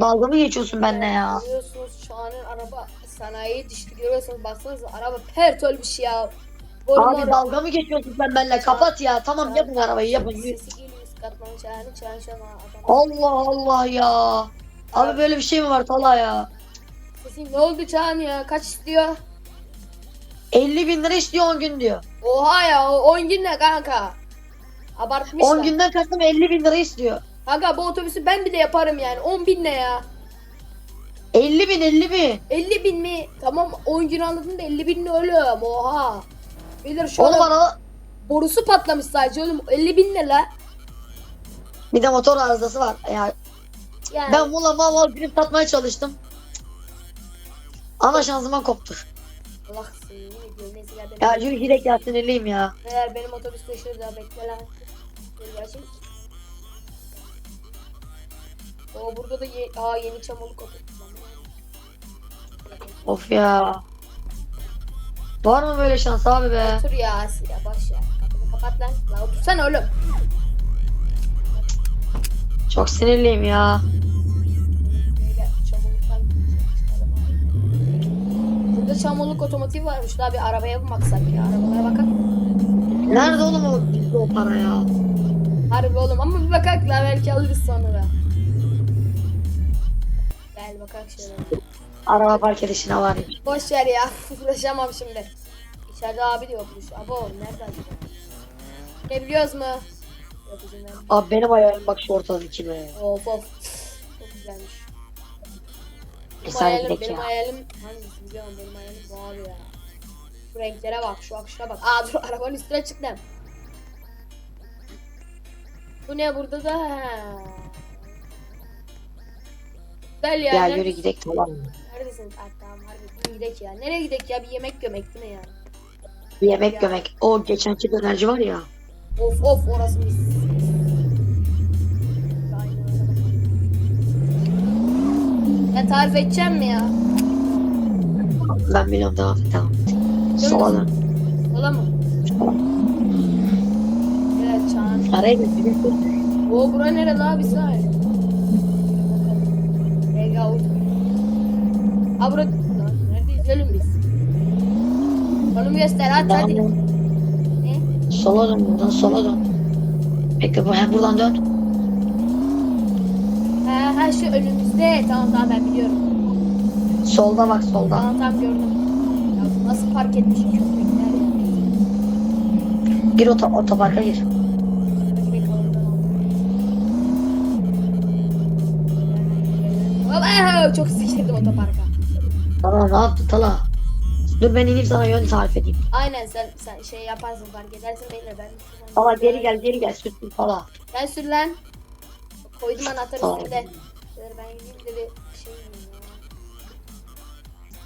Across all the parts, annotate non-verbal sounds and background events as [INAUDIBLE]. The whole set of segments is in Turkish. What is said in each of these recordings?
Dalga mı geçiyorsun benimle ya? Görüyorsunuz şu anın araba sanayiye düştü görüyorsunuz baksanıza araba pert olmuş ya. Boru Abi dalga mı geçiyorsun sen benimle? Kapat ya. Tamam yapın arabayı yapın. Sesi geliyor katman çağırın çağırın şu an adam. Allah Allah ya. Abi böyle bir şey mi var Tala ya? Sesim ne oldu Çağan ya kaç istiyor? 50 bin lira istiyor 10 gün diyor. Oha ya o 10 gün ne kanka? Abartmışlar. 10 günden kastım 50 bin lira istiyor. Kanka bu otobüsü ben bile yaparım yani 10 bin ne ya? 50 bin 50 bin. 50 bin mi? Tamam 10 gün anladın da 50 bin ne oğlum oha. Bilir şu Oğlum an araba borusu patlamış sadece oğlum 50 bin ne la? bir de motor arızası var. Ya Yani ben buna mal mal drift atmaya çalıştım. Ama şanzıman koptu. Allah seni. Ya yürü gidelim ya sinirliyim ya. Eğer benim otobüste şurada bekle lan. Dur bakayım. Oo burada da ye Aa, yeni çamurluk otobüs. Of ya. Var mı böyle şans abi be? Otur ya Asya boş ya. Kapını kapat lan. La otursana oğlum. Çok sinirliyim ya. Burada çamurluk otomotiv varmış. Daha bir arabaya mı baksak ya? Arabalara bakalım. Nerede oğlum o o para ya? Harbi oğlum ama bir bakak la belki alırız sonra. Bakak şöyle. Araba park edişine var ya. Boş ver ya. [LAUGHS] Uğraşamam şimdi. İçeride abi de yokmuş. Abo nerede acaba? Ne biliyoruz mu? Yok izin. Abi benim hayalim bak şu ortadaki be. Of of. Çok güzelmiş. Benim sen hayalim, benim ya. hayalim hangisi biliyor musun? Benim hayalim bu abi ya. Şu renklere bak, şu akışa bak. Aa dur [LAUGHS] arabanın üstüne çıktım. Bu ne burada da? Ha. Güzel ya. Nerede- yürü gidelim tamam mı? Neredesin? Tamam harbi. Gidek ya. Nereye gidek ya? Bir yemek gömek değil mi ya? Bir yemek Ya. gömek. O geçenki dönerci var ya. Of of orası mis. Ya tarif edeceğim mi ya? Ben biliyorum devam et tamam. Sola dön. Sola mı? Evet Çağan. Araya götürün. O bura nere la bir saniye. Ega uç. Ha bura. Lan neredeyiz oğlum biz? Konum göster at hadi. Ne? Sola dön buradan sola dön. Bekle bu hem buradan dön. Ha ha şu önümüzde. Tamam tamam ben biliyorum. Solda bak solda. Tamam tamam gördüm. Ya nasıl park etmiş köpekler ya. Gir oto otoparka gir. Baba çok sıkıştırdım otoparka. Tamam ne yaptı Tala? Dur ben ineyim sana yön tarif edeyim. Aynen sen sen şey yaparsın fark edersin beyler ben. Tala geri gel geri gel sütlü Tala. Ben sür lan. Koydum anahtarı Tamam. üstünde. Beyler ben gideyim de bir şey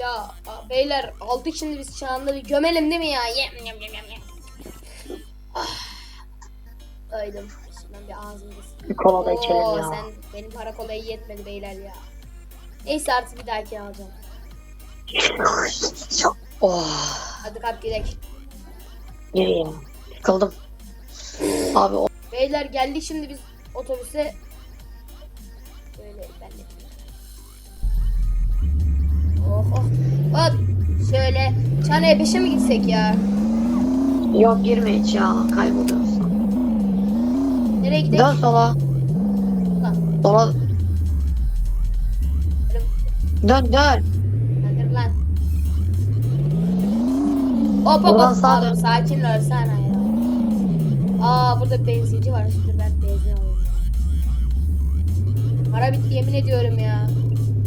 ya. Ya beyler aldık şimdi biz çağında bir gömelim değil mi ya? Yem yem yem yem. Ah. Öydüm. Şimdi ben bir ağzımda Bir kola da Oo, içelim ya. sen benim para kolayı yetmedi beyler ya. Neyse artık bir dahaki alacağım. [LAUGHS] Oh. Hadi kalk gidelim. Yürü ya. Sıkıldım. Abi o Beyler geldik şimdi biz otobüse. Böyle ben de. Oh oh. Hop. Şöyle. Çanaya beşe mi gitsek ya? yok girme hiç ya. Kayboluyorsun. Nereye gidelim? Dön sola. Lan. Sola. Dön dön. Hadi lan. Hop hop Buradan hop. Abi, dön. sakin ol sana ya. Aa burada benzinci var. Şimdi ben benzin alayım. Para bitti yemin ediyorum ya.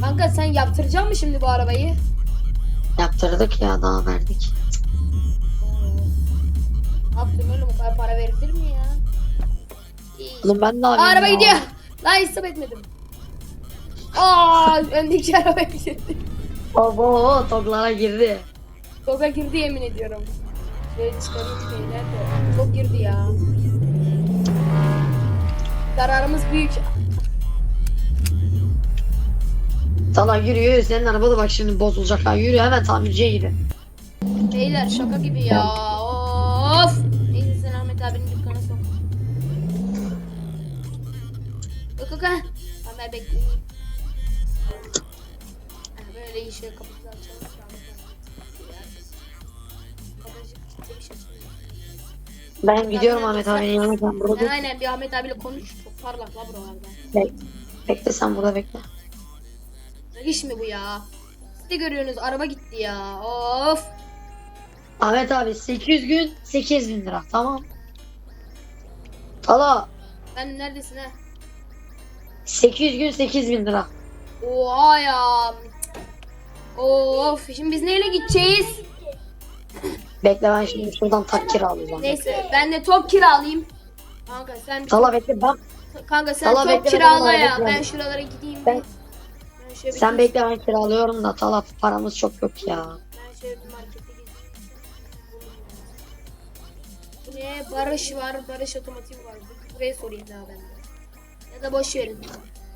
Kanka sen yaptıracak mısın şimdi bu arabayı? Yaptırdık ya daha verdik. Ne yaptın oğlum o kadar para verilir mi ya? İyi. Oğlum ben Aa, yapayım araba ya? gidiyor. Lan istop etmedim. Aa öndeki araba girdi. Obo toklara girdi. Toga girdi yemin ediyorum. Şöyle çıkarayım şeyler de. Çok girdi ya. Zararımız büyük. Sana yürü yürü senin araba da bak şimdi bozulacak ha yürü hemen tamirciye gidin. Beyler şaka gibi ya. Of. Neyse sen Ahmet abinin dükkana sok. Yok yok ha. Tamam ben şey kilitlemiş açılıyor. Ben gidiyorum Ahmet abinin yanına sen burada dur. aynen bir Ahmet abiyle konuş. Çok parlak la buralarda. Bek- Bekle sen burada bekle. Ne iş mi bu ya? Siz de görüyorsunuz araba gitti ya. Of. Ahmet abi 800 gün 8 bin lira tamam. Tala Ben neredesin ha? 800 gün 8 bin lira. Oha ya. Of. Şimdi biz neyle gideceğiz? Bekle ben şimdi şuradan tak kiralayacağım. Neyse ben de top kiralayayım. Kanka sen Tala bekle ben kanka sen Valla top bekle, kirala bekle, ya. Ben şuralara gideyim. Ben- ben şöyle bir- sen bekle ben kiralıyorum da Tala paramız çok yok ya. Ben şöyle bir markete gideyim. Bu ne? Barış var. Barış otomotiv var. Bu- Buraya sorayım daha ben de. Ya da boş verin.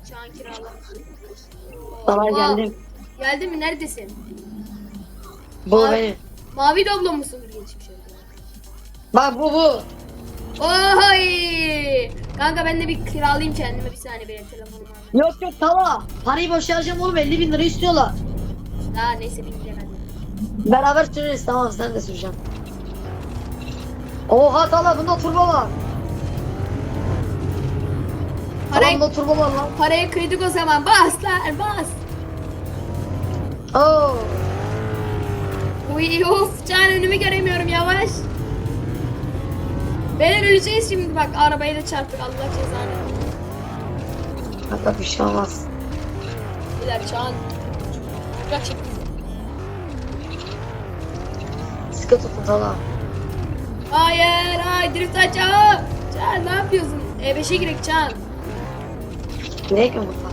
Şu an kirala. Tala Oha. geldim. Geldin mi? Neredesin? Bu Abi- benim. Mavi doblo musun? Dur geçmiş oldu. Bak bu bu. Oy! Kanka ben de bir kiralayayım kendime bir saniye benim telefonum var. Yok yok Tala. Parayı boşayacağım oğlum 50 bin lira istiyorlar. Daha neyse bin lira hadi. Beraber süreriz tamam sen de süreceksin. Oha Tala bunda turbo var. Parayı, bunda turbo var lan. parayı kıydık o zaman. Bas lan bas. Oo. Uy of can önümü göremiyorum yavaş. Beyler öleceğiz şimdi bak arabayı da çarptık Allah cezanı. Hatta bir şey olmaz. Beyler can. Bırak şimdi. Sıkı tutun Tala. Hayır hayır drift açalım. Can ne yapıyorsun? E5'e girek. Gerek mi burada?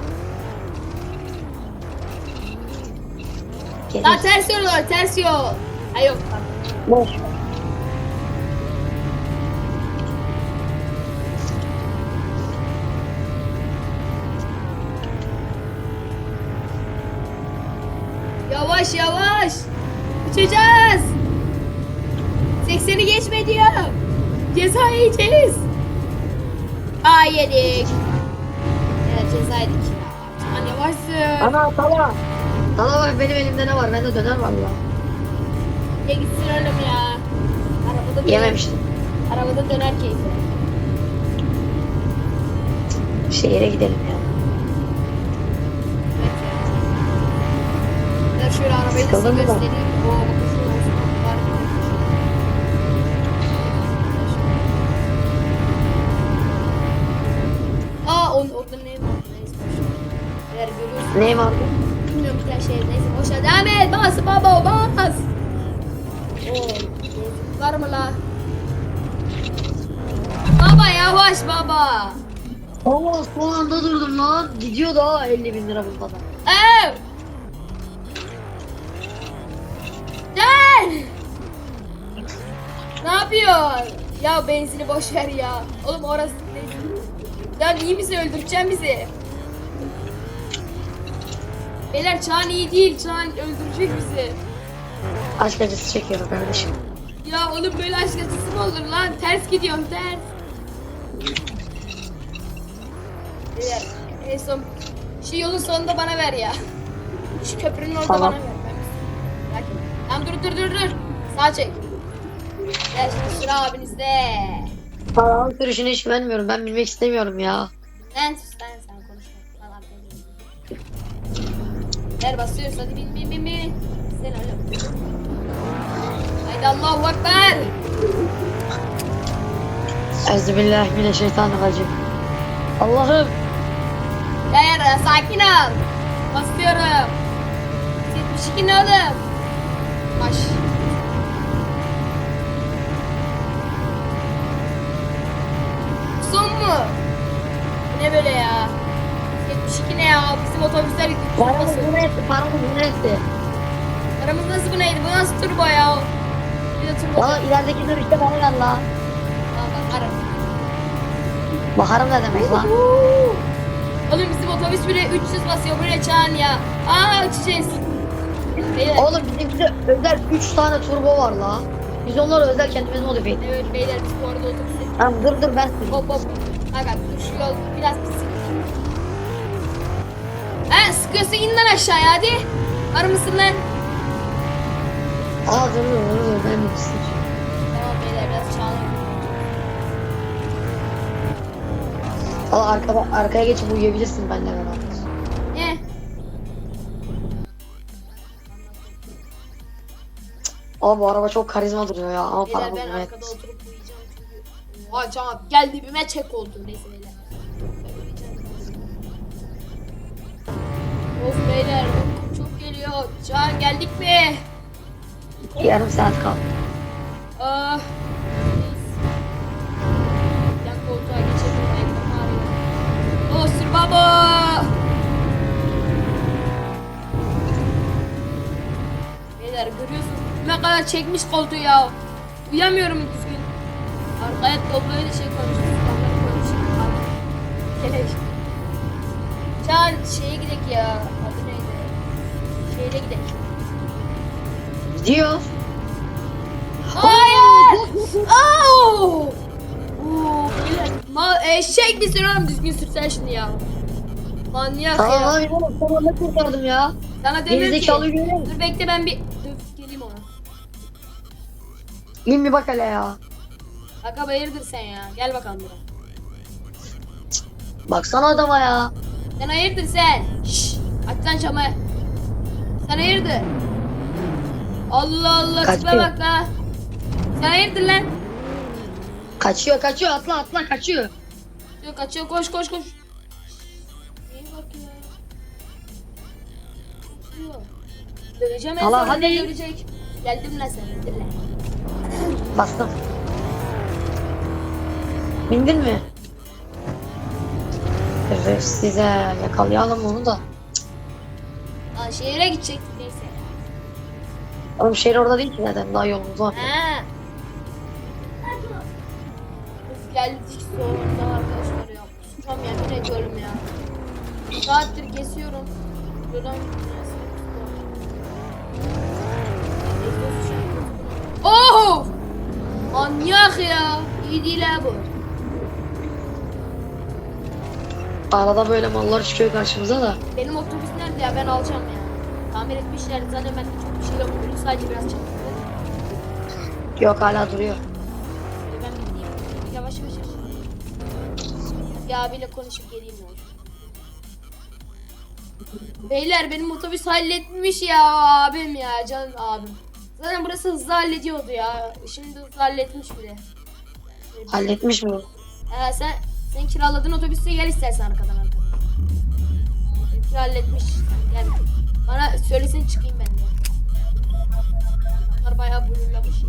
Lan Gerek. ters yol var ters yol. Ay yok. Boş. ver. Yavaş yavaş. Uçacağız. 80'i geçme diyor. Ceza yiyeceğiz. Aa yedik. Evet ceza yedik. Aman yavaşsın. Ana Tala. Tala bak benim elimde ne var? Bende döner var ya. Ne gitsin oğlum ya. Arabada döner. Yememiştim. Arabada döner keyfi. Şehire gidelim ya. Ya. Ben şöyle arabayı size Sıkıldın mı lan? göstereyim. Oo bakın şurada olsun. Var. Aa on, orada ne var? Neyse boş ver. Eğer görüyorsun. Ne var? Bir tane şey. Neyse boş ver. Devam et. Bas baba bas. Oo. Var mı la? Baba yavaş baba. Allah son anda durdum lan. Gidiyor daha 50 bin lira bunda da. Ev. Gel. Ne yapıyor? Ya benzini boş ver ya. Oğlum orası değil. Ya iyi bizi öldüreceksin bizi. Beyler Çağan iyi değil. Çağan öldürecek bizi. Aşk acısı çekiyorum kardeşim. Ya oğlum böyle aşk acısı mı olur lan? Ters gidiyorum ters. Beyler en son şu yolun sonunda bana ver ya. Şu köprünün orada Tamam. bana ver. Ben-. Tamam dur dur dur dur. Sağ çek. Gel şimdi sıra abinizde. Paranın sürüşüne hiç güvenmiyorum. Ben bilmek istemiyorum ya. Sen sus Ver basıyoruz hadi bin bin bin bin. Sen oğlum. Haydi Allahu Ekber. Euzubillahimineşşeytanirracim. Allah'ım. Beyler sakin ol. Basıyorum. 72 ne oğlum? Baş. Son mu? Ne böyle ya? 72 ne ya? Bizim otobüsler Paramız nasıl? bu ne etti? Paramız bu ne etti? Aramız nasıl bu neydi? Bu nasıl turbo ya? Bir de turbo. Valla ilerideki dönüşte bana ver la. Bakarım. Bakarım ne demek lan? Oğlum bizim otobüs bile 300 basıyor buraya çağın ya. Aa uçacağız. Beyler, Oğlum bizimkide özel 3 tane turbo var la. Biz onları özel kendimiz modifiye ettik. evet beyler biz bu arada otobüse Tamam dur dur ben süreyim. Hop hop. Kanka dur şu yol biraz pislik. Sıkıyorsa in lan aşağıya hadi. Var mısın lan? Aa dur dur dur dur ben de istiyorum. Tamam beyler biraz çağırın. Valla arkada, arkaya geçip uyuyabilirsin benimle beraber. Ne? Ama bu araba çok karizma duruyor ya. Ama Beyler para ben bulmaya arkada oturup uyuyacağım çünkü. Oha Can gel dibime çek oldu neyse beyler. Of beyler uykum çok geliyor. Can geldik mi? Yarım saat kal. Ah. Koltuğa geçelim. Ekran ağrıyor. Oh baba. Beyler görüyorsunuz. Ne kadar çekmiş koltuğu ya. Uyamıyorum düzgün. Arkaya da böyle şey koymuşum. Standart koymuşum. Geleş. Çağır şeye gidek ya. Şehre gidek. Gidiyor. Hayır! Oo! Oo. Ma eşek misin oğlum düzgün sürsen şunu ya. Manyak Tamam ya. abi oğlum son anda kurtardım ya. Sana demiyorum ki. Gerizekalı görüyor musun? Dur bekle ben bir Dur, geleyim ona. İn bir bak hele ya. Kanka hayırdır sen ya. Gel bakalım buraya. Baksana adama ya. Sen hayırdır sen? Şşş. Aç lan camı. Sen hayırdır? Allah Allah tipe Kaçıyor. bak la. Sen hayırdır lan? Kaçıyor kaçıyor atla atla kaçıyor. Yok kaçıyor koş koş koş. İyi bak ya. Kaçıyor. Döveceğim en Allah, hadi. dövecek. Geldim lan sen indir lan. Bastım. Bindin mi? Evet size yakalayalım onu da. Şehire gidecektik neyse. Oğlum şehir orada değil ki zaten daha yolumuz var. Ha. Of geldik sonunda arkadaşlar ya. Kusacağım yemin ediyorum ya. Saattir kesiyorum. Buradan Oh! Manyak ya. İyi değil ha bu. Arada böyle mallar çıkıyor karşımıza da. Benim otobüs nerede ya? Ben alacağım ya. Tamir etmişler. Zaten bende çok bir şey yok. Ürün sadece biraz çekildi. Yok hala duruyor. Ben bir gideyim. Yavaş yavaş. Bir abiyle konuşup geleyim ne olur. Beyler benim otobüs halletmiş ya abim ya canım abim. Zaten burası hızlı hallediyordu ya. Şimdi hızlı halletmiş bile. Halletmiş mi? Ee, sen sen kiraladığın otobüste gel istersen arkadan arkadan. Benimki halletmiş. Gel. Bana söylesin çıkayım ben de. Bunlar bayağı blurlamış.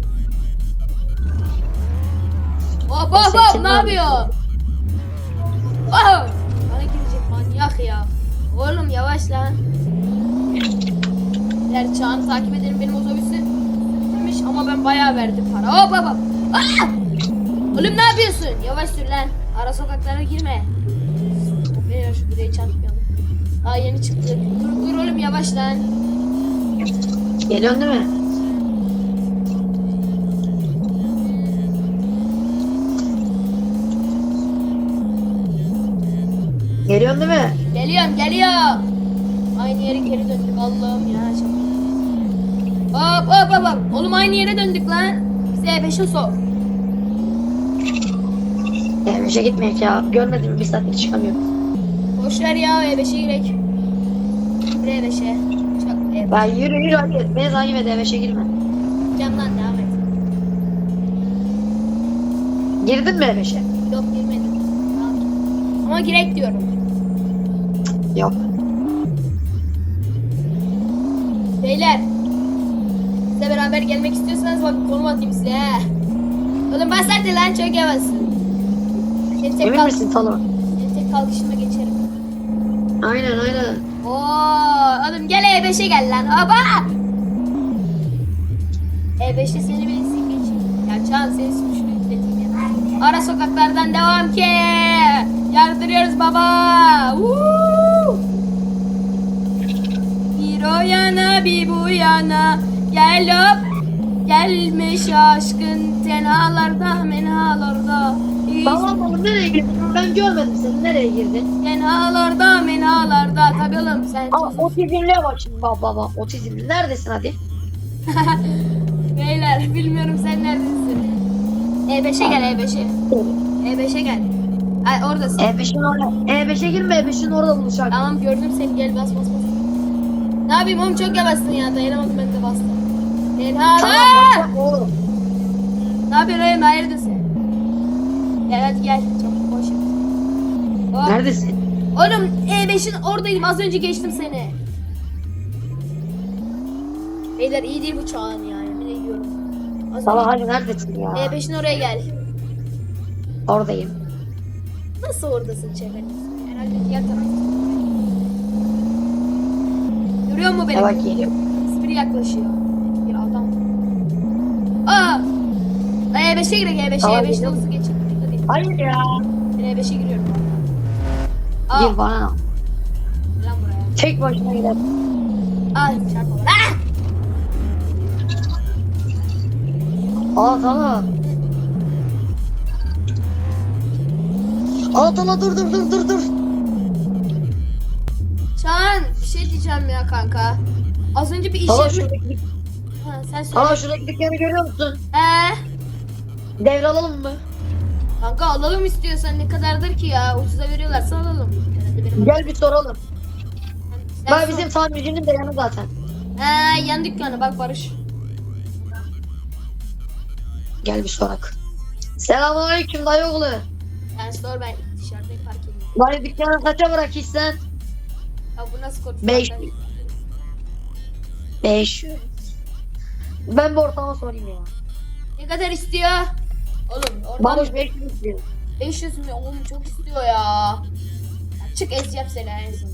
Hop hop hop ne yapıyor? Oh! Bana girecek manyak ya. Oğlum yavaş lan. Diğer Çağan'ı takip edelim benim otobüsü. Bitirmiş ama ben bayağı verdim para. Hop hop hop. Ah! Oğlum ne yapıyorsun? Yavaş sür lan. Ara sokaklara girme. Beyler şu direği çarpmayalım. Daha yeni çıktı. Dur dur oğlum yavaş lan. Geliyorsun değil mi? Geliyorsun değil mi? Geliyorum geliyorum. Aynı yere geri döndük Allah'ım ya. Hop hop hop hop. Oğlum aynı yere döndük lan. Bize E5'e sok. Evmişe gitmeyek ya. Görmedim bir saattir çıkamıyorum. Boş ver ya E5'e girek. Buraya E5'e. Çak E5'e. Ben yürü yürü hadi. Beni takip et Evmişe girme. Gideceğim lan devam et. Girdin mi Evmişe? Yok girmedim. Ama girek diyorum. Yok. Beyler. Size beraber gelmek istiyorsanız bak konum atayım size. Oğlum bas hadi lan çok yavaşsın. Tek, Emin kalk misin Talo? senin tek kalkışıma geçerim. Aynen aynen. Oo, oğlum gel E5'e gel lan. Aba! E5'te seni bilsin geçeyim. Ya Çağan seni şunu yükleteyim ya. Ara sokaklardan devam ki. Yardırıyoruz baba. Woo! Bir o yana bir bu yana. Gel hop. Gelmiş aşkın tenalarda menhalarda. Tamam oğlum nereye girdin? Ben görmedim seni. Nereye girdin? Menhalarda menhalarda oğlum sen Aa otizmliğe bak şimdi baba baba. Otizmli. Neredesin hadi? [LAUGHS] Beyler bilmiyorum sen neredesin E5'e gel E5'e E5'e gel Ay oradasın E5'in orada. E5'e girme E5'in orada buluşak. Tamam gördüm seni gel bas bas bas Ne yapayım oğlum çok yavaşsın ya dayanamadım ben de bastım Menhala Tamam oğlum. Ne yapıyorsun oğlum neredesin Gel çabuk koş Hop. Neredesin? Oğlum E5'in oradaydım az önce geçtim seni Beyler iyi değil bu çağın ya yemin ediyorum Az önce- hadi neredesin ya? E5'in oraya gel Oradayım. Nasıl oradasın çevrenin? Herhalde diğer tarafta. Görüyor musun beni? Evet geliyorum. Biri yaklaşıyor. Bir adam. Aa! E5'e girek E5'e Tamam, E5'te geliyorum. hızlı geçin. Hayır ya. Ben E5'e giriyorum. Aa! Gir bana. Lan buraya. Tek başına gidelim. Aa! Çarpma. Aa! Aa tamam. Aa dur dur dur dur dur. Çağan bir şey diyeceğim ya kanka. Az önce bir iş Tamam yeri... şuradaki, Ha, sen söyle. tamam şuradaki dükkanı görüyor musun? Ee, Devralalım mı? Kanka alalım istiyorsan ne kadardır ki ya? Ucuza veriyorlarsa alalım. Gel bir soralım. Sen Bak sor. bizim tamircinin de yanı zaten. Ee, yan dükkanı bak Barış. Gel bir sorak. Selamünaleyküm dayı oğlu. Yani sor ben dışarıdayım park edeyim. Dayı dükkanı kaça bırak sen? Ya bu nasıl konuşma? Beş. Ben- 500. Ben bir ortama sorayım ya. Ne kadar istiyor? Oğlum oradan Babuş 500 istiyor. 500 mü? Oğlum çok istiyor ya. çık es yap seni en son.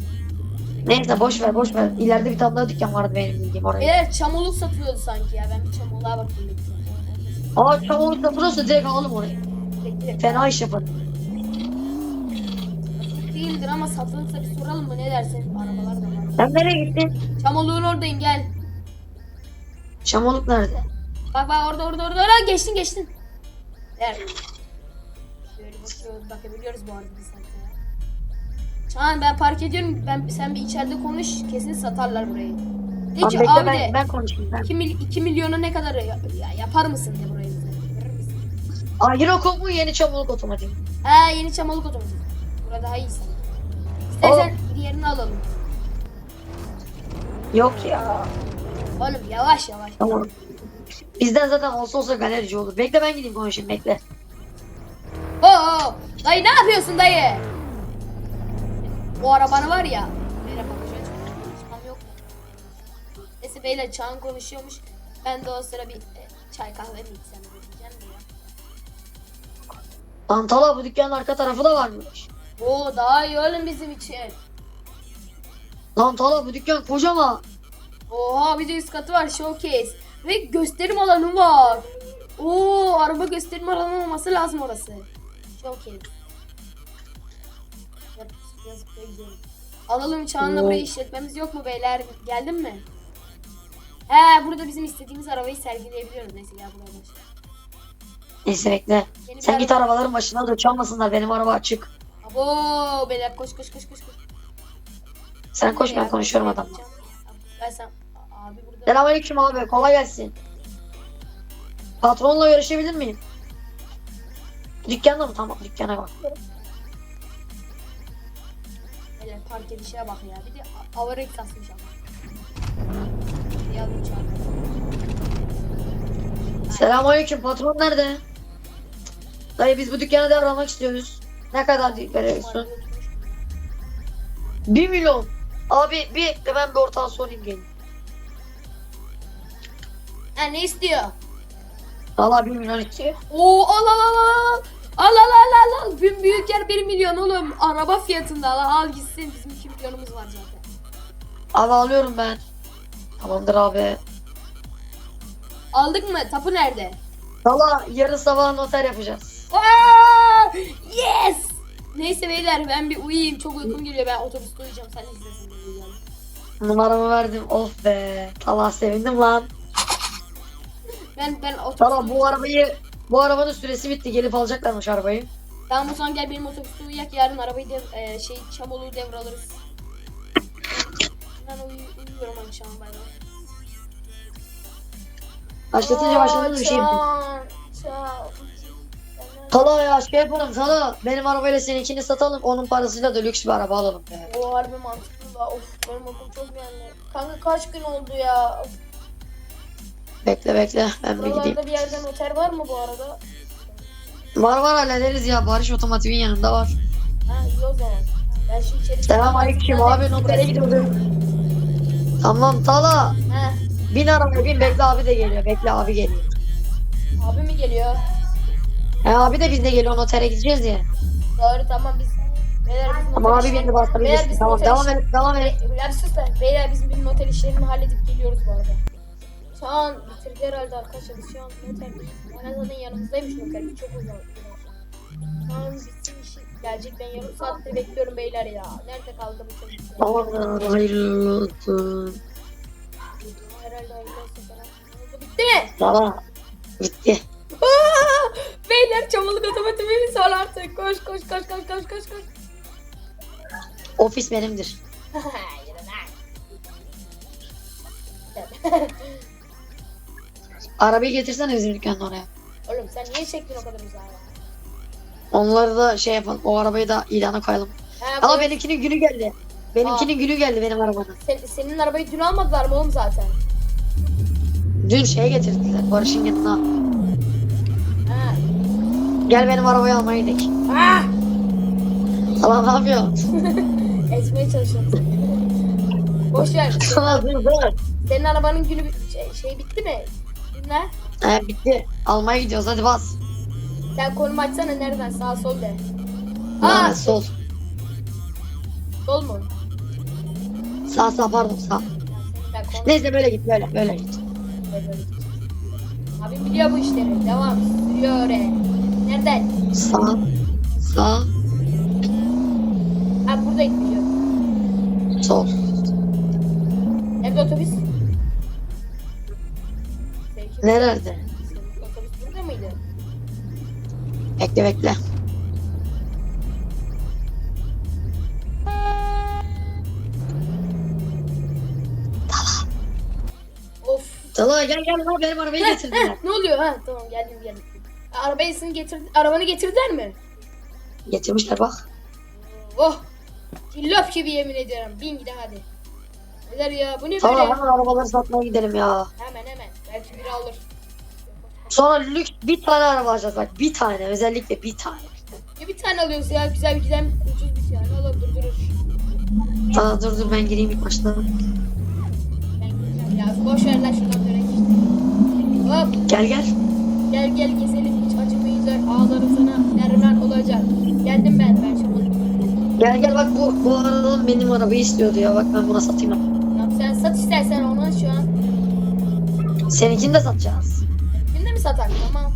Neyse boş ver boş ver. İleride bir tane daha dükkan vardı benim bildiğim oraya. Eğer çamoluk satıyordu sanki ya. Ben bir çamoluğa bakayım. Aa çamurluk yapılırsa direkt alalım orayı. Bekle. Fena iş yapın. Değildir ama satılırsa bir soralım mı? Ne dersin? Arabalar da var. Sen nereye gittin? Çamoluğun oradayım gel. Çamurluk nerede? Bak bak orada orada orada. orada. Geçtin geçtin. Der. Böyle bakıyoruz bakabiliyoruz bu arada biz zaten. Çağan ben park ediyorum. Ben sen bir içeride konuş. Kesin satarlar burayı. De Tamam ki bekle abi ben, de ben konuşayım ben. 2, mil, 2 milyona ne kadar ya, ya yapar mısın de burayı bize? Verir misin? Aa Hirokop mu yeni çamurluk otomatik? Ha yeni çamalık otomatik. Burada daha iyi sana. İstersen diğerini alalım. Yok ya. Oğlum yavaş yavaş. Tamam. Bizden zaten olsa olsa galerici olur. Bekle ben gideyim konuşayım bekle. Oo, dayı ne yapıyorsun dayı? O arabanı var ya. Merhaba hocam. Konuşmam yok mu? Neyse beyler Çağan konuşuyormuş. Ben de o sıra bir e, çay kahve mi içsem diyeceğim de ya. Antala bu dükkanın arka tarafı da varmış. Oo daha iyi oğlum bizim için. Lan Tala bu dükkan kocaman. Oha bir de üst katı var showcase. Ve gösterim alanı var. Oo araba gösterim alanı olması lazım orası. Da gidiyorum. Alalım Çağan'la burayı işletmemiz yok mu beyler? Geldin mi? He burada bizim istediğimiz arabayı sergileyebiliyoruz. Neyse ya buraya başla. Neyse bekle. Yeni Sen git araba- arabaların başına dur çalmasınlar benim araba açık. Abo beyler koş koş koş koş. koş. Sen koş ben konuşuyorum adamla. yapacağım? Ben sen burada. Selamünaleyküm abi kolay gelsin. Patronla görüşebilir miyim? Dükkanda mı? Tamam dükkana bak. Beyler park edişe bak ya. Bir de a- avarex asmış ama. Yavrum Çağan. Selamünaleyküm patron nerede? Dayı biz bu dükkana devralmak istiyoruz. Ne kadar veriyorsun? 1 milyon. Abi bir de ben bir ortağı sorayım gelin. Ha ne istiyor? Valla 1 milyon istiyor. Oo al al al al. Al al al al al. Büyük, büyük yer 1 milyon oğlum. Araba fiyatında al al gitsin. Bizim 2 milyonumuz var zaten. Abi alıyorum ben. Tamamdır abi. Aldık mı? Tapu nerede? Valla yarın sabah noter yapacağız. Aa, yes! Neyse beyler ben bir uyuyayım. Çok uykum geliyor. Ben otobüste uyuyacağım. Sen izlesin. Numaramı verdim. Of be. Allah sevindim lan. Ben ben otobüste Valla bu arabayı bu arabanın süresi bitti. Gelip alacaklarmış arabayı. Tamam o zaman gel benim otobüste uyuyak yarın arabayı dev, e, şey çamolu devralırız. Ben uyu, uyuyorum akşam bay. Başlatınca başlatınca bir şey çağ. Tala ya şey yapalım Tala. Benim arabayla seninkini satalım. Onun parasıyla da lüks bir araba alalım. be. O harbi mantıklı da of benim okul çok beğendi. Kanka kaç gün oldu ya? Of, Bekle bekle ben bir gideyim. Buralarda bir yerden otel var mı bu arada? Var var hallederiz ya. Barış Otomotiv'in yanında var. Ha iyi o zaman. Ben şu içeri Selam aleyküm abi notere gidiyordum. Tamam Tala. Ha, Bin arabaya bin bekle abi de geliyor. Bekle abi geliyor. abi mi geliyor? E abi de bizle geliyor notere gideceğiz ya. Doğru tamam biz. Beyler bizim Ama abi beni Beyler bastırabilirsin. Tamam devam et devam et. Bir sus lan. Beyler bizim bir otel işlerini halledip geliyoruz bu arada. Şu an bitirdi herhalde arkadaşlar. Şu an. En azından yanımızdaymış noter. Çok uzak. Şu an bitsin işi. Gelecek ben yarım saattir bekliyorum beyler ya. Nerede kaldı bu çocuk? Aman hayırlı olsun. Herhalde hayırlı olsun sana. Bitti mi? Tamam. Bitti. [LAUGHS] Beyler çamurluk otomotivimiz var artık. Koş koş koş koş koş koş koş. Ofis benimdir. [LAUGHS] Yürü lan. Arabayı getirsene bizim dükkanın oraya. Oğlum sen niye çektin o kadar uzağa? Onları da şey yapalım. O arabayı da ilana koyalım. Ha, Ama bu- benimkinin günü geldi. Benimkinin günü geldi benim arabanın. sen- senin arabayı dün almadılar mı oğlum zaten? Dün şeye getirdiler Barış'ın yanına. Ha. Gel benim arabayı almaya gidelim. Ah! Tamam ne yapıyorsun? [LAUGHS] Ezmeye çalışıyorum seni. Boş ver. [LAUGHS] Tamam dur dur. Senin arabanın günü şey, şey bitti mi? Dinle. He bitti. Almaya gidiyoruz hadi bas. Sen konum açsana nereden sağ sol de. Aa, Aa sol. sol mu? Sağ sağ pardon sağ. Konum Neyse böyle git böyle böyle git. böyle böyle. Abi biliyor bu işleri. Devam. Sürüyor oraya. Nereden? Sağ. Sağ. Ha burada gidiyor. Sol. Nerede otobüs? Nerede? otobüs burada mıydı? Bekle bekle. Of. Tala gel gel lan benim arabayı getirdiler. ne oluyor ha? Tamam geldim geldim. Arabayı getir, arabanı getirdiler mi? Getirmişler bak. Oh! Cillop gibi yemin ediyorum. Bin gide hadi. Neler ya? Bu ne Tala böyle? hemen arabaları satmaya gidelim ya. Hemen. Belki biri alır. Sonra lüks bir tane araba alacağız bak bir tane özellikle bir tane. Ya bir tane alıyoruz ya. Güzel bir giden ucuz bir tane alır durdurur. Aa dur dur ben gireyim ilk başta. Ben ya. Boş ver lan şuradan dönek. Hop. Gel gel. Gel gel gezelim. Hiç acımayacak. Ağlarım sana. Derman olacak. Geldim ben. Ben şimdi. Gel gel bak bu bu aradan benim arabayı istiyordu ya bak ben buna satayım. Seninkini de satacağız. Şimdi mi satar? Tamam.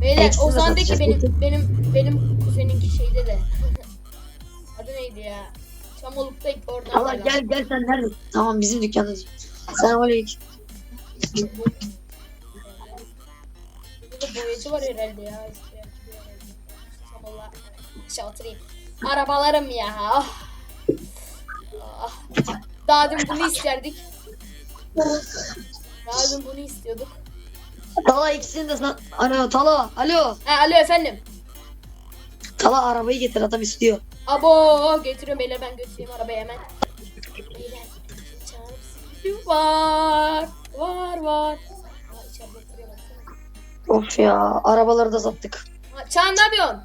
Beyler Hepsini o de zandaki satacağız. benim benim benim kuzeninki şeyde de. [LAUGHS] Adı neydi ya? Çamoluk'ta oradan. Allah gel gel sen nerede? Tamam bizim dükkanda. Sen oraya git. Burada boyacı var herhalde ya. Çamoluk'a aşağı oturayım. Arabalarım ya. Ah. Ah. Daha dün bunu isterdik. Dün bunu istiyorduk. Tala ikisini de sat. Alo Tala. Alo. Ha, alo efendim. Tala arabayı getir adam istiyor. Abo getiriyorum beyler ben götüreyim arabayı hemen. Beyler var. Var var. Ha içeride oturuyor baksana. Of ya arabaları da sattık. Ha, Çağan ne yapıyorsun?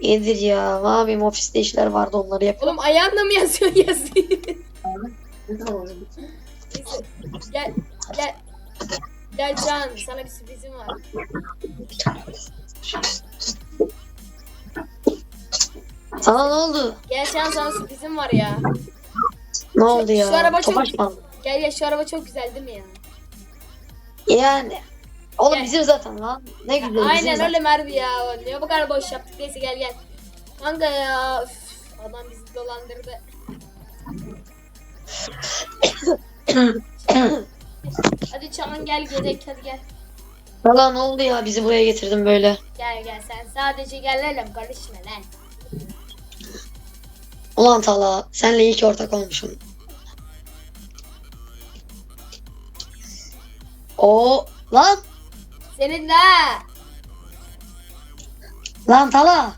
İyidir ya. Ne yapayım ofiste işler vardı onları yapıyorum. Oğlum ayağınla mı yazıyorsun yazıyı? Neyse. Gel gel. Gel Can sana bir sürprizim var. Sana ne oldu? Gel Can sana sürprizim var ya. Ne oldu ya? şu araba çok- aldın? Gel ya şu araba çok güzel değil mi ya? Yani. Oğlum Gel. bizim zaten lan. Ne güzel bizim Aynen zaten. öyle Merve ya. Ne bu kadar boş yaptık. Neyse gel gel. Kanka ya. üf, adam bizi dolandırdı. [COUGHS] Hadi Çağan gel gerek hadi gel. Valla ne oldu ya bizi buraya getirdin böyle. Gel gel sen sadece gelelim karışma lan. Ulan Tala senle iyi ki ortak olmuşum. O lan Senin de ha. lan Tala.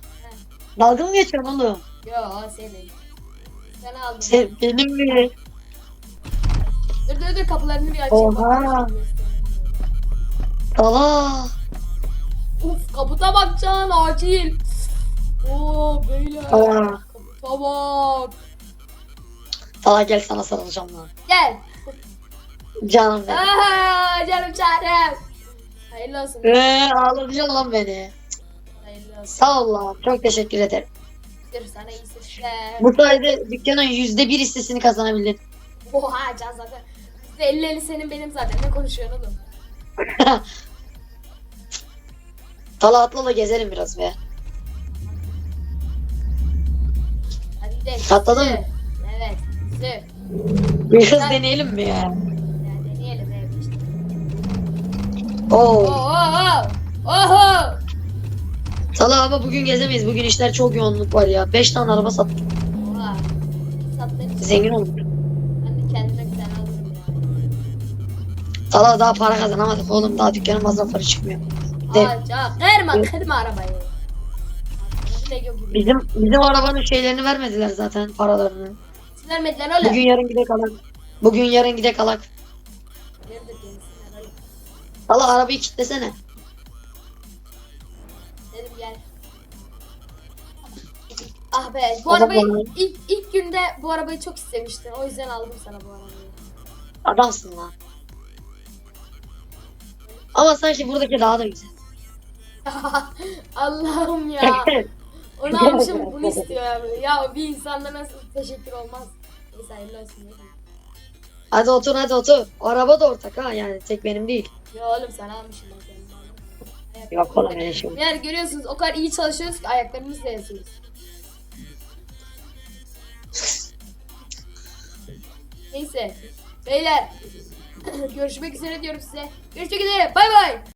Dalga mı geçiyorsun oğlum? Yo senin. Sen aldın. Sen benim mi? Dur dur dur kapılarını bir açayım. Oha. Tala. Uf kaputa bakacaksın acil. Oo beyler. Aa. Kaputa bak. Tala gel sana sarılacağım lan. Gel. Canım benim. Aa, canım çarem. Hayırlı olsun. Eee ağlatacaksın lan beni. Hayırlı olsun. Sağ ol lan. Çok teşekkür ederim. Sana iyi sesler. Bu sayede dükkanın yüzde bir hissesini kazanabildin. Oha can zaten. Elli elli senin benim zaten. Ne konuşuyorsun oğlum? [LAUGHS] Tala atla da gezelim biraz be. Hadi gidelim. Atladın Sür. mı? Evet. Sür. Bir hız deneyelim mi ya? Ya deneyelim evet işte. Oo. Oho! Oho! Tala ama bugün gezemeyiz. Bugün işler çok yoğunluk var ya. 5 tane araba sattık. Oha! Sattığın için Zengin olduk. Tala daha para kazanamadık oğlum. Daha dükkanın masrafları çıkmıyor. De, Aa, can, kırma, kırma arabayı. Bizim bizim arabanın şeylerini vermediler zaten paralarını. Vermediler oğlum. Bugün yarın gidek alak. Bugün yarın gidek alak. Nerede? Tala arabayı kilitlesene. Dedim gel. Ah be, bu O da arabayı bana- ilk, ilk günde bu arabayı çok istemiştin. O yüzden aldım sana bu arabayı. Adamsın lan. Ama sanki buradaki daha da güzel. [LAUGHS] Allah'ım ya. [LAUGHS] Onu almışım bunu istiyor ya. Ya bir insanda nasıl teşekkür olmaz. Neyse hayırlı olsun. ne hadi otur hadi otur. O araba da ortak ha yani tek benim değil. Ya oğlum sana almışım ben senin. Evet, Yok oğlum öyle şey. Beyler görüyorsunuz o kadar iyi çalışıyoruz ki ayaklarımızla yazıyoruz. Neyse. Beyler [CLEARS THROAT] görüşmek üzere diyorum size. Görüşmek üzere. Bay bay.